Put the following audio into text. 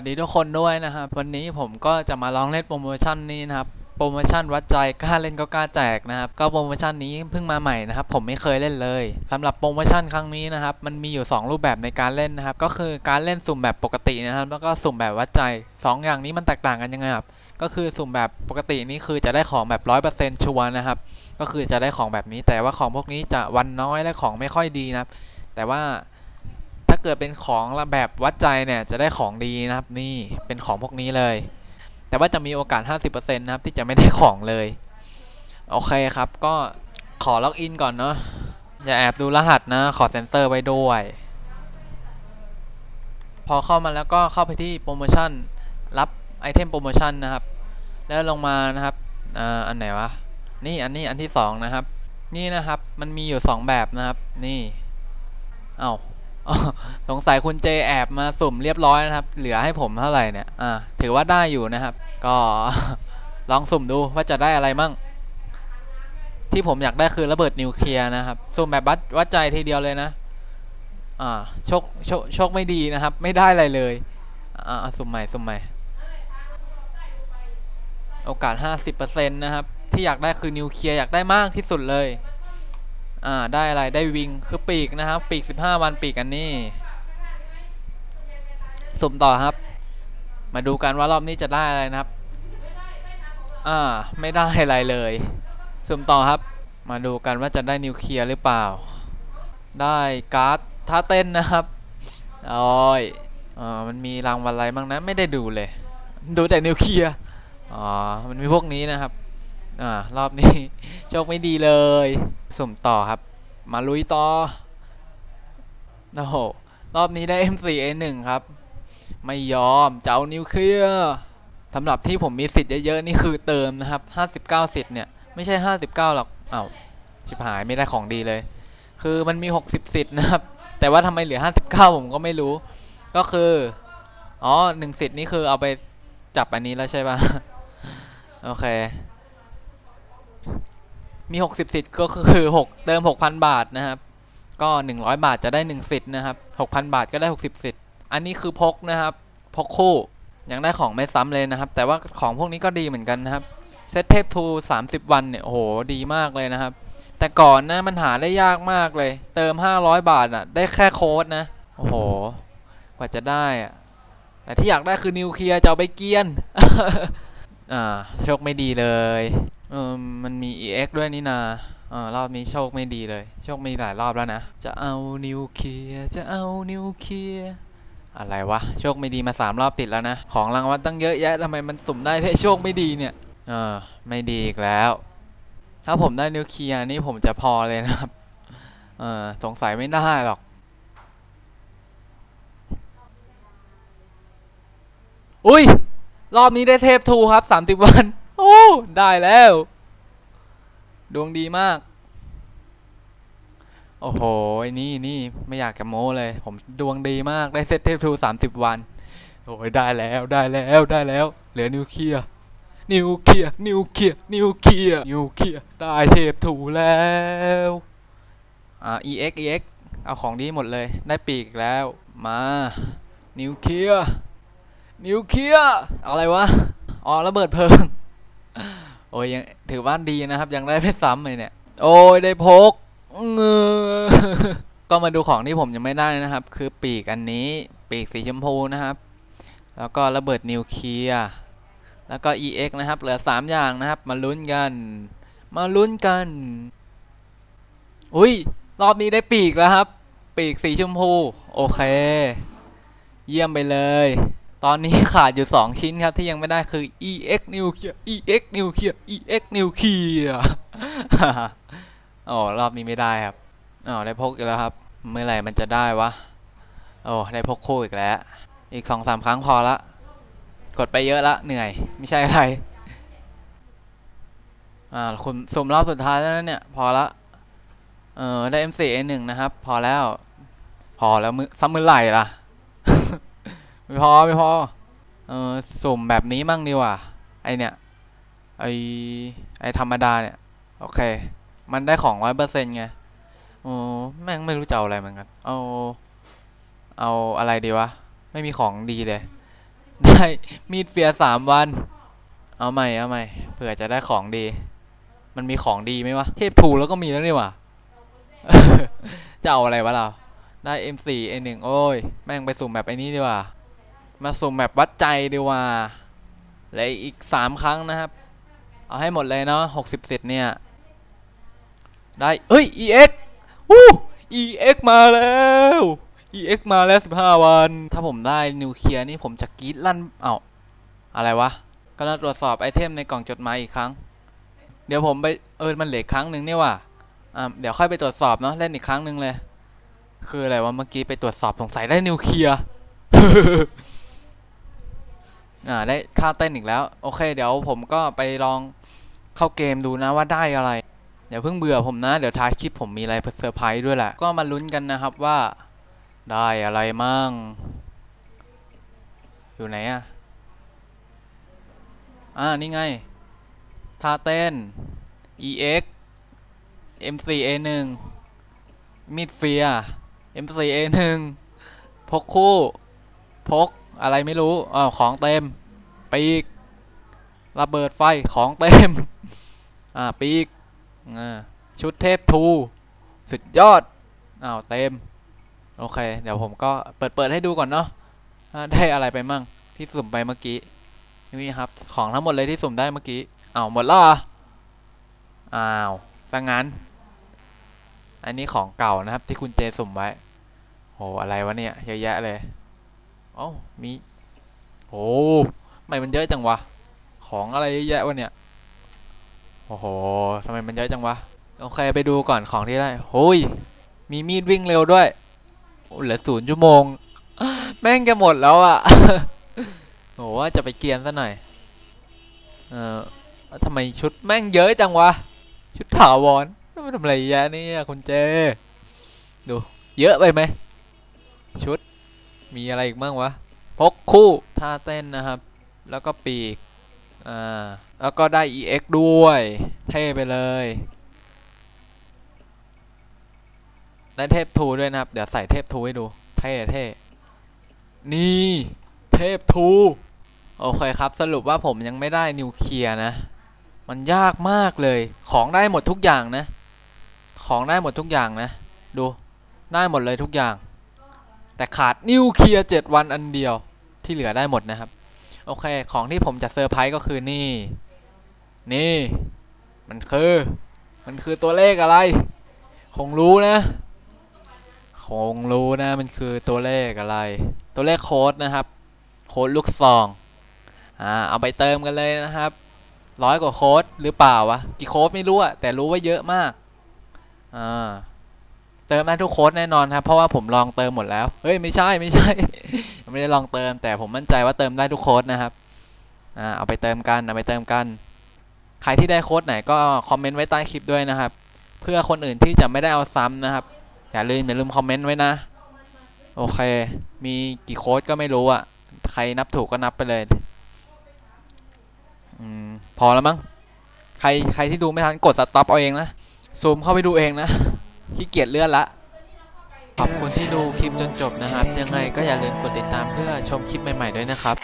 วัสดีทุกคนด้วยนะครับ วันนี้ผมก็จะมาลองเล่นโปรโมชั่นนี้นะครับโปรโมชั่นวัดใจกล้าเล่นก็กล้าแจกนะครับก็โปรโมชั่นนี้เพิ่งมาใหม่นะครับผมไม่เคยเล่นเลยสำหรับโปรโมชั่นครั้งนี้นะครับมันมีอยู่ 2 รูปแบบในการเล่นนะครับก็คือการเล่นสุ่มแบบปกตินะครับ แล้วก็สุ่มแบบวัดใจ 2 อย่างนี้มันแตกต่างกันยังไงครับก็คือสุ่มแบบปกตินี่คือจะได้ของแบบร้อยเปอร์เซ็นต์ชัวร์นะครับก็คือจะได้ของแบบนี้แต่ว่าของพวกนี้จะวันน้อยและของไม่ค่อยดีนะครับแต่ว่า เกิดเป็นของระแบบวัดใจเนี่ยจะได้ของดีนะครับนี่เป็นของพวกนี้เลย แต่ว่าจะมีโอกาส 50%นะครับที่จะไม่ได้ของเลย โอเคครับก็ขอล็อกอินก่อนเนาะอย่าแอบดูรหัสนะขอเซ็นเซอร์ไว้ด้วย พอเข้ามาแล้วก็เข้าไปที่โปรโมชั่นรับไอเทมโปรโมชั่นนะครับ แล้วลงมานะครับออันไหนวะนี่อันนี้อันที่ 2 นะครับ นี่นะครับมันมีอยู่ 2 แบบนะครับ นี่เอ้า สงสัยคุณเจแอบมาสุ่มเรียบร้อยนะครับ เหลือให้ผมเท่าไหร่เนี่ย อ่า ถือว่าได้อยู่นะครับ ก็ลองสุ่มดูว่าจะได้อะไรมั่ง ที่ผมอยากได้คือระเบิดนิวเคลียร์นะครับ สุ่มแบบวัดวัดใจทีเดียวเลยนะ อ่า โชค โชค โชคไม่ดีนะครับ ไม่ได้อะไรเลย อ่า สุ่มใหม่ สุ่มใหม่ โอกาส 50%นะครับ ที่อยากได้คือนิวเคลียร์อยากได้มากที่สุดเลย อ่าได้อะไรได้วิงคือปีกนะครับ ปีก 15 วันปีกอันนี้สุ่มต่อครับ มาดูกันว่ารอบนี้จะได้อะไรนะครับอ่าไม่ได้อะไรเลย สุ่มต่อครับ มาดูกันว่าจะได้นิวเคลียร์หรือเปล่า ได้การ์ดท่าเต้นนะครับโอ้ยอ่ามันมีรางวัลอะไรบ้างนะไม่ได้ดูเลย ดูแต่นิวเคลียร์อ๋อมันมีพวกนี้นะครับ อ่ารอบนี้ โชคไม่ดีเลย สุ่มต่อครับ มาลุยต่อโอ้โหรอบนี้ได้ M4A1 ครับ ไม่ยอมเจ้านิวเคลียร์สำหรับที่ผมมีสิทธิ์เยอะๆนี่คือเติมนะครับ 59 สิทธิ์เนี่ย ไม่ใช่ 59 หรอกอ้าวชิบหายไม่ได้ของดีเลย คือมันมี 60 สิทธิ์นะครับ แต่ว่าทำไมเหลือ 59 ผมก็ไม่รู้ ก็คือ อ๋อหนึ่งสิทธิ์นี่คือเอาไปจับอันนี้แล้วใช่ป่ะ โอเค มี 60 สิทธิ์ก็คือ 6 เติม 6,000 บาทนะครับ ก็ 100 บาทจะได้ 1 สิทธิ์นะครับ 6,000 บาทก็ได้ 60 สิทธิ์ อันนี้คือพกนะครับ พกคู่ ยังได้ของไม่ซ้ำเลยนะครับ แต่ว่าของพวกนี้ก็ดีเหมือนกันนะครับ เซตเทปทู30 วันเนี่ย โอ้โห ดีมากเลยนะครับ แต่ก่อนนะมันหาได้ยากมากเลย เติม 500 บาทอะ ได้แค่โค้ดนะ โอ้โห กว่าจะได้อะแต่ที่อยากได้คือนิวเคลียร์จะเอาไปเกียน อ่า โชคไม่ดีเลย เออมันมี EX ด้วยนี่นาอ่ารอบนี้โชคไม่ดีเลย โชคไม่ดีหลายรอบแล้วนะ จะเอานิวเคลียร์จะเอานิวเคลียร์อะไรวะ โชคไม่ดีมาสามรอบติดแล้วนะ ของรางวัลตั้งเยอะแยะทำไมมันสุ่มได้แค่โชคไม่ดีเนี่ย เออ ไม่ดีอีกแล้ว ถ้าผมได้นิวเคลียร์นี่ผมจะพอเลยนะครับ เออสงสัยไม่ได้หรอกอุ้ย รอบนี้ได้เทพทูครับสามสิบวัน โอ้ ได้แล้ว ดวงดีมาก โอ้โห นี่นี่ไม่อยากจะโม้เลย ผมดวงดีมาก ได้เซตเทพทูสามสิบวัน โอ้ยได้แล้วได้แล้วได้แล้ว เหลือนิวเคลียร์นิวเคลียร์นิวเคลียร์นิวเคลียร์นิวเคลียร์ได้เทพทูแล้ว อ่า EX EX เอาของดีหมดเลย ได้ปีกอีกแล้ว มา นิวเคลียร์นิวเคลียร์อะไรวะ อ๋อระเบิดเพลิง โอ้ยยังถือว่าดีนะครับ ยังได้ไม่ซ้ำเลยเนี่ย โอ้ยได้พกเงอก็มาดูของที่ผมยังไม่ได้นะครับ คือปีกอันนี้ปีกสีชมพูนะครับ แล้วก็ระเบิดนิวเคลียร์แล้วก็ EX นะครับ เหลือ 3 อย่างนะครับ มาลุ้นกัน มาลุ้นกัน อุ้ย รอบนี้ได้ปีกแล้วครับ ปีกสีชมพู โอเค เยี่ยมไปเลย ตอนนี้ขาดอยู่ 2 ชิ้นครับที่ยังไม่ได้คือ EX นิวเคลียร์ EX นิวเคลียร์ EX นิวเคลียร์โอ้รอบนี้ไม่ได้ครับอ๋อได้พกอีกแล้วครับ เมื่อไหร่มันจะได้วะโอ้ได้พกคู่อีกแล้ว อีกสองสามครั้งพอละ กดไปเยอะละเหนื่อย ไม่ใช่อะไรอ่าคุณสุ่มรอบสุดท้ายแล้วเนี่ย พอละเออได้ M4A1 นะครับ พอแล้ว พอแล้วมือซ้ำมือไหลล่ะ ไม่พอไม่พอ เออสุ่มแบบนี้มั่งดีกว่า ไอเนี่ยไอไอธรรมดาเนี่ย โอเค มันได้ของร้อยเปอร์เซ็นต์ไงโอ้แม่งไม่รู้จะเอาอะไรเหมือนกัน เอา เอาอะไรดีวะ ไม่มีของดีเลย ได้มีดเฟียสามวัน เอาใหม่เอาใหม่เผื่อจะได้ของดี มันมีของดีไหมวะ เทพทูแล้วก็มีแล้วนี่หว่าจะเอาอะไรวะเรา ได้ M4 A1 โอ้ย แม่งไปสุ่มแบบไอ้นี้ดีกว่า มาสุ่มแบบวัดใจดีกว่าเหลืออีกสามครั้งนะครับ เอาให้หมดเลยเนาะหกสิบสิทธิ์เนี่ย ได้เอ้ย EX วู้ EX มาแล้ว EX มาแล้ว 15 วัน ถ้าผมได้นิวเคลียร์นี่ผมจะกรีดลั่นเอ้าอะไรวะก็น่าตรวจสอบไอเทมในกล่องจดหมายอีกครั้ง เดี๋ยวผมไปเออมันเหลือครั้งหนึ่งนี่ว่ะอ่าเดี๋ยวค่อยไปตรวจสอบเนาะเล่นอีกครั้งหนึ่งเลย คืออะไรวะเมื่อกี้ไปตรวจสอบสงสัยได้นิวเคลียร์ อ่าได้ค่าเต้นอีกแล้ว โอเค เดี๋ยวผมก็ไปลองเข้าเกมดูนะว่าได้อะไรอย่าเพิ่งเบื่อผมนะ เดี๋ยวท้ายคลิปผมมีอะไรเซอร์ไพรส์ด้วยแหละ ก็มาลุ้นกันนะครับว่า ได้อะไรมั่ง อยู่ไหนอะอ่า นี่ไง ท่าเต้น EX M4A1 มีดเฟีย M4A1 พกคู่ พกอะไรไม่รู้อ้าวของเต็ม ปีกระเบิดไฟของเต็ม อ่า ปีก อ่า ชุดเทพทู สุดยอด อ้าว เต็ม โอเค เดี๋ยวผมก็เปิดเปิดให้ดูก่อนเนาะได้อะไรไปมั่ง ที่สุ่มไปเมื่อกี้ นี่ครับ ของทั้งหมดเลยที่สุ่มได้เมื่อกี้ อ้าว หมดแล้วเหรออ้าวซะงั้น อันนี้ของเก่านะครับ ที่คุณเจสุ่มไว้โหอะไรวะเนี่ย เยอะแยะเลย เอ้ามีโอ้ ไมมันเยอะจังวะ ของอะไรเยอะแยะวะเนี่ย โอ้โหทำไมมันเยอะจังวะ โอเคไปดูก่อนของที่ได้โอ้ย มีมีดวิ่งเร็วด้วยเหลือศูนย์ชั่วโมง แม่งจะหมดแล้วอะ่ะโหว่าจะไปเกียนซะหน่อย เออทำไมชุดแม่งเยอะจังวะ ชุดถาวรไม่ทำอะไรเยอะเนี่ยคุณเจ ดู เยอะไปไหมชุดมีอะไรอีกบ้างวะพกคู่ท่าเต้นนะครับ แล้วก็ปีก อ่า แล้วก็ได้ EX ด้วย เท่ไปเลย ได้เทพทูด้วยนะครับ เดี๋ยวใส่เทพทูให้ดู เท่เท่นี่ เทพทู โอเคครับ สรุปว่าผมยังไม่ได้นิวเคลียร์นะ มันยากมากเลย ของได้หมดทุกอย่างนะ ของได้หมดทุกอย่างนะ ดู ได้หมดเลยทุกอย่าง แต่ขาดนิวเคลียร์7วันอันเดียวที่เหลือได้หมดนะครับ โอเค ของที่ผมจะเซอร์ไพรส์ก็คือนี่ นี่ มันคือ มันคือตัวเลขอะไร คงรู้นะ คงรู้นะ มันคือตัวเลขอะไร ตัวเลขโค้ดนะครับ โค้ดลูกซอง อ่า เอาไปเติมกันเลยนะครับร้อยกว่าโค้ดหรือเปล่าวะ กี่โค้ดไม่รู้อะแต่รู้ว่าเยอะมาก อ่า เติมได้ทุกโค้ดแน่นอนครับ เพราะว่าผมลองเติมหมดแล้ว เฮ้ยไม่ใช่ไม่ใช่ยังไม่ได้ลองเติม แต่ผมมั่นใจว่าเติมได้ทุกโค้ดนะครับ อ่าเอาไปเติมกันเอาไปเติมกัน ใครที่ได้โค้ดไหนก็คอมเมนต์ไว้ใต้คลิปด้วยนะครับ เพื่อคนอื่นที่จะไม่ได้เอาซ้ำนะครับ อย่าลืมอย่าลืมคอมเมนต์ไว้นะ โอเค มีกี่โค้ดก็ไม่รู้อะ ใครนับถูกก็นับไปเลยอืมพอแล้วมั้ง ใครใครที่ดูไม่ทันกดสต็อปเอาเองนะ ซูมเข้าไปดูเองนะ ขี้เกียจเลื่อนละ ขอบคุณที่ดูคลิปจนจบนะครับ ยังไงก็อย่าลืมกดติดตามเพื่อชมคลิปใหม่ๆด้วยนะครับ